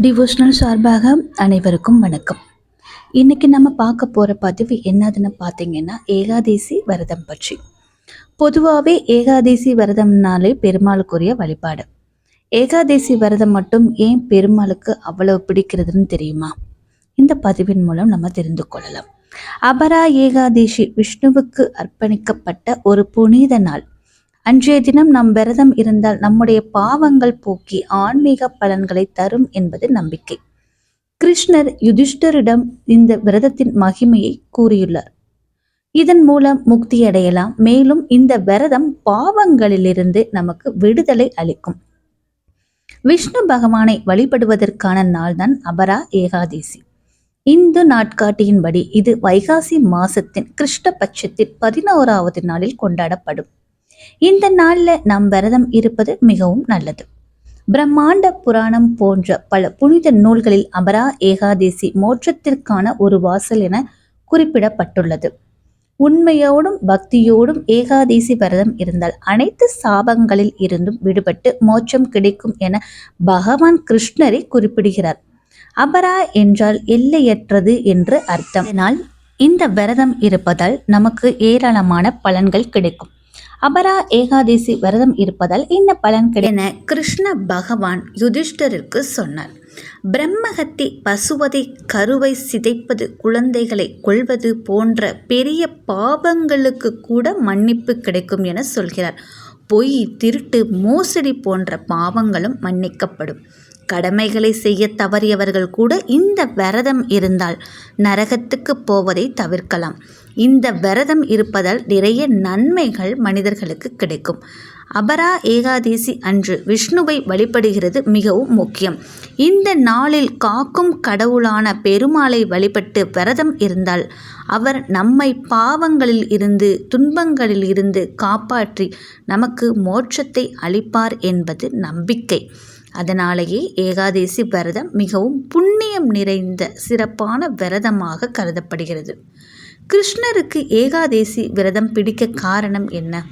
Devotional சார்பாக அனைவருக்கும் வணக்கம். இன்னைக்கு நம்ம பார்க்க போகிற பதிவு என்னதுன்னு பார்த்தீங்கன்னா ஏகாதேசி விரதம் பற்றி. பொதுவாகவே ஏகாதேசி விரதம்னாலே பெருமாளுக்குரிய வழிபாடு. ஏகாதேசி விரதம் மட்டும் ஏன் பெருமாளுக்கு அவ்வளவு பிடிக்கிறதுன்னு தெரியுமா? இந்த பதிவின் மூலம் நம்ம தெரிந்து கொள்ளலாம். அபரா ஏகாதேசி விஷ்ணுவுக்கு அர்ப்பணிக்கப்பட்ட ஒரு புனித நாள் அன்றைய தினம் நம் விரதம் இருந்தால் நம்முடைய பாவங்கள் போக்கி ஆன்மீக பலன்களை தரும் என்பது நம்பிக்கை. கிருஷ்ணர் யுதிஷ்டரிடம் இந்த விரதத்தின் மகிமையை கூறியுள்ளார். இதன் மூலம் முக்தி அடையலாம். மேலும் இந்த விரதம் பாவங்களிலிருந்து நமக்கு விடுதலை அளிக்கும். விஷ்ணு பகவானை வழிபடுவதற்கான நாள்தான் அபரா ஏகாதேசி. இந்து நாட்காட்டியின்படி இது வைகாசி மாசத்தின் கிருஷ்ணபட்சத்தின் பதினோராவது நாளில் கொண்டாடப்படும். இந்த நாளில் நாம் விரதம் இருப்பது மிகவும் நல்லது. பிரம்மாண்ட புராணம் போன்ற பல புனித நூல்களில் அபரா ஏகாதேசி மோட்சத்திற்கான ஒரு வாசல் என குறிப்பிடப்பட்டுள்ளது. உண்மையோடும் பக்தியோடும் ஏகாதேசி விரதம் இருந்தால் அனைத்து சாபங்களில் இருந்தும் விடுபட்டு மோட்சம் கிடைக்கும் என பகவான் கிருஷ்ணரை குறிப்பிடுகிறார். அபரா என்றால் எல்லையற்றது என்று அர்த்தம். இதனால் இந்த விரதம் இருப்பதால் நமக்கு ஏராளமான பலன்கள் கிடைக்கும். அபரா ஏகாதேசி விரதம் இருப்பதால் என்ன பலன் கிடை கிருஷ்ண பகவான் யுதிஷ்டருக்கு சொன்னார். பிரம்மகத்தி பசுவதை கருவை சிதைப்பது குழந்தைகளை கொள்வது போன்ற பெரிய பாவங்களுக்கு கூட மன்னிப்பு கிடைக்கும் என சொல்கிறார். பொய் திருட்டு மோசடி போன்ற பாவங்களும் மன்னிக்கப்படும். கடமைகளை செய்ய தவறியவர்கள் கூட இந்த விரதம் இருந்தால் நரகத்துக்கு போவதை தவிர்க்கலாம். இந்த விரதம் இருப்பதால் நிறைய நன்மைகள் மனிதர்களுக்கு கிடைக்கும். அபரா ஏகாதேசி அன்று விஷ்ணுவை வழிபடுகிறது மிகவும் முக்கியம். இந்த நாளில் காக்கும் கடவுளான பெருமாளை வழிபட்டு விரதம் இருந்தால் அவர் நம்மை பாவங்களில் இருந்து துன்பங்களில் இருந்து காப்பாற்றி நமக்கு மோட்சத்தை அளிப்பார் என்பது நம்பிக்கை. அதனாலேயே ஏகாதேசி விரதம் மிகவும் புண்ணியம் நிறைந்த சிறப்பான விரதமாக கருதப்படுகிறது. கிருஷ்ணருக்கு ஏகாதேசி விரதம் பிடிக்க காரணம் என்ன?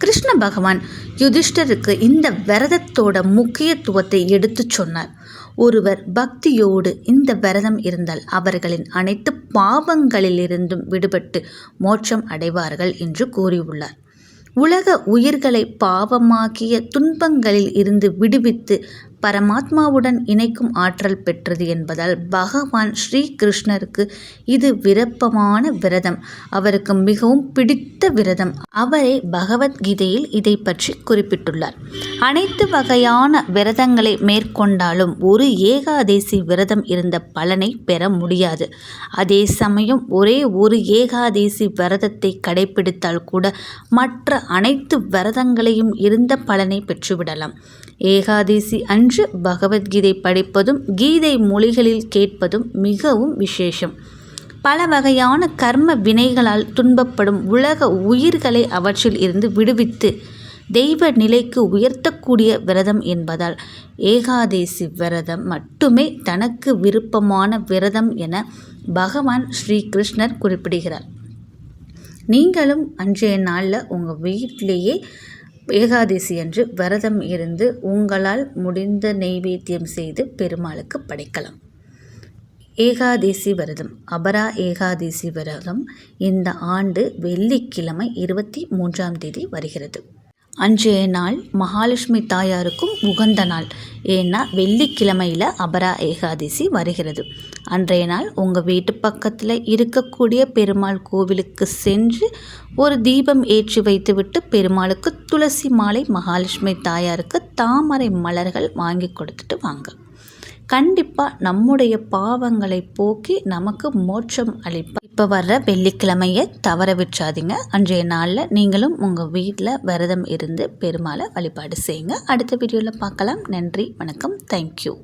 கிருஷ்ண பகவான் யுதிஷ்டருக்கு இந்த விரதத்தோட முக்கியத்துவத்தை எடுத்து சொன்னார். ஒருவர் பக்தியோடு இந்த விரதம் இருந்தால் அவர்களின் அனைத்து பாவங்களிலிருந்தும் விடுபட்டு மோட்சம் அடைவார்கள் என்று கூறியுள்ளார். உலக உயிர்களை பாவமாக்கிய துன்பங்களில் இருந்து விடுவித்து பரமாத்மாவுடன் இணைக்கும் ஆற்றல் பெற்றது என்பதால் பகவான் ஸ்ரீ கிருஷ்ணருக்கு இது விருப்பமான விரதம். அவருக்கு மிகவும் பிடித்த விரதம். அவரே பகவத்கீதையில் இதை பற்றி குறிப்பிட்டுள்ளார். அனைத்து வகையான விரதங்களை மேற்கொண்டாலும் ஒரு ஏகாதேசி விரதம் இருந்த பலனை பெற முடியாது. அதே சமயம் ஒரே ஒரு ஏகாதேசி விரதத்தை கடைபிடித்தால் கூட மற்ற அனைத்து விரதங்களையும் இருந்த பலனை பெற்றுவிடலாம். ஏகாதேசி அன்று பகவத்கீதை படிப்பதும் கீதை மொழிகளில் கேட்பதும் மிகவும் விசேஷம். பல வகையான கர்ம வினைகளால் துன்பப்படும் உலக உயிர்களை அவற்றில் இருந்து விடுவித்து தெய்வ நிலைக்கு உயர்த்தக்கூடிய விரதம் என்பதால் ஏகாதேசி விரதம் மட்டுமே தனக்கு விருப்பமான விரதம் என பகவான் ஸ்ரீ கிருஷ்ணர் குறிப்பிடுகிறார். நீங்களும் அன்றைய நாளில் உங்கள் வீட்டிலேயே ஏகாதசி அன்று விரதம் இருந்து உங்களால் முடிந்த நெய்வேத்தியம் செய்து பெருமாளுக்கு படைக்கலாம். ஏகாதசி விரதம் அபரா ஏகாதசி விரதம் இந்த ஆண்டு வெள்ளிக்கிழமை இருபத்தி மூன்றாம் தேதி வருகிறது. அன்றைய நாள் மகாலட்சுமி தாயாருக்கும் உகந்த நாள். ஏன்னா வெள்ளிக்கிழமையில் அபரா ஏகாதசி வருகிறது. அன்றைய நாள் உங்கள் வீட்டு பக்கத்தில் இருக்கக்கூடிய பெருமாள் கோவிலுக்கு சென்று ஒரு தீபம் ஏற்றி வைத்துவிட்டு பெருமாளுக்கு துளசி மாலை மகாலட்சுமி தாயாருக்கு தாமரை மலர்கள் வாங்கி கொடுத்துட்டு வாங்க. கண்டிப்பாக நம்முடைய பாவங்களை போக்கி நமக்கு மோட்சம் அளிப்பார் இப்போ வர்ற வெள்ளிக்கிழமையை தவற விட்றாதீங்க அன்றைய நாளில் நீங்களும் உங்கள் வீட்டில் விரதம் இருந்து பெருமாளை வழிபாடு செய்யுங்க. அடுத்த வீடியோவில் பார்க்கலாம். நன்றி வணக்கம். தேங்க்யூ